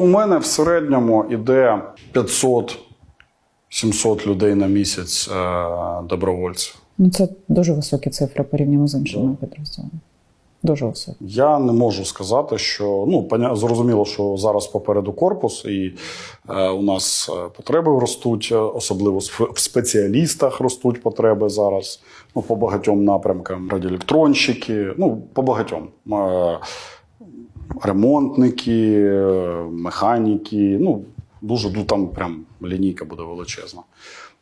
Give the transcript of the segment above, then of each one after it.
у мене в середньому іде 500-700 людей на місяць е, добровольців. Ну, це дуже високі цифри порівняно з іншими підрозділами. Дуже високі. Я не можу сказати, що ну зрозуміло, що зараз попереду корпус, і е, у нас е, потреби ростуть, е, особливо в в спеціалістах ростуть потреби зараз. Ну, по багатьом напрямкам радіоелектронщики, ну по багатьом. Е, ремонтники, е, механіки. Ну, дуже ну, там прям лінійка буде величезна.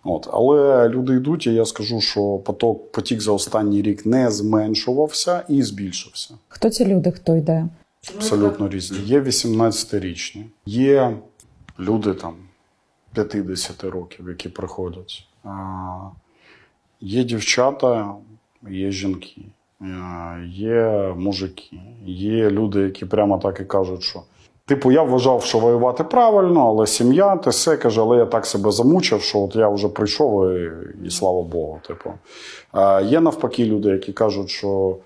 От. Але люди йдуть, і я скажу, що поток, потік за останній рік не зменшувався і збільшився. Хто ці люди, хто йде? Абсолютно різні. Є 18-річні, є люди там 50 років, які приходять. А, Є дівчата, є жінки, є мужики, є люди, які прямо так і кажуть, що. Типу, я вважав, що воювати правильно, але сім'я, те все каже, але я так себе замучив, що от я вже прийшов і, і слава Богу. Типу. А є навпаки люди, які кажуть, що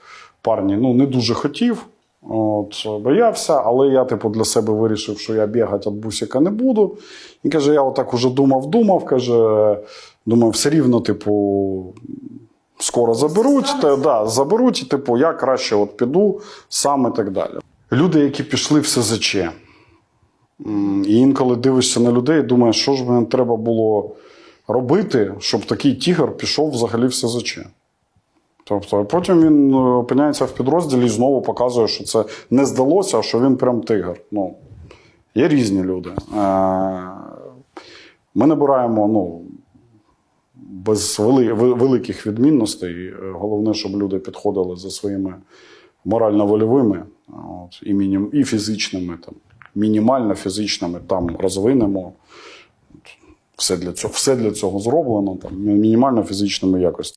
парні ну, не дуже хотів, от, боявся, але я типу, для себе вирішив, що я бігати від бусика не буду. І каже, я отак уже думав, думав, каже, думаю, все рівно, типу, скоро заберуть, та, да, заберуть, і типу, я краще от піду сам і так далі. Люди, які пішли в СЗЧ, і інколи дивишся на людей і думаєш, що ж мені треба було робити, щоб такий тігр пішов взагалі в СЗЧ. Тобто, потім він е, опиняється в підрозділі і знову показує, що це не здалося, а що він прям тигр. Ну, є різні люди. Е, Ми набираємо ну, без вели, великих відмінностей. Е, Головне, щоб люди підходили за своїми морально-вольовими і, мінім, і фізичними, там, мінімально фізичними там розвинемо. Все для цього, все для цього зроблено, там, мінімально фізичними якостями.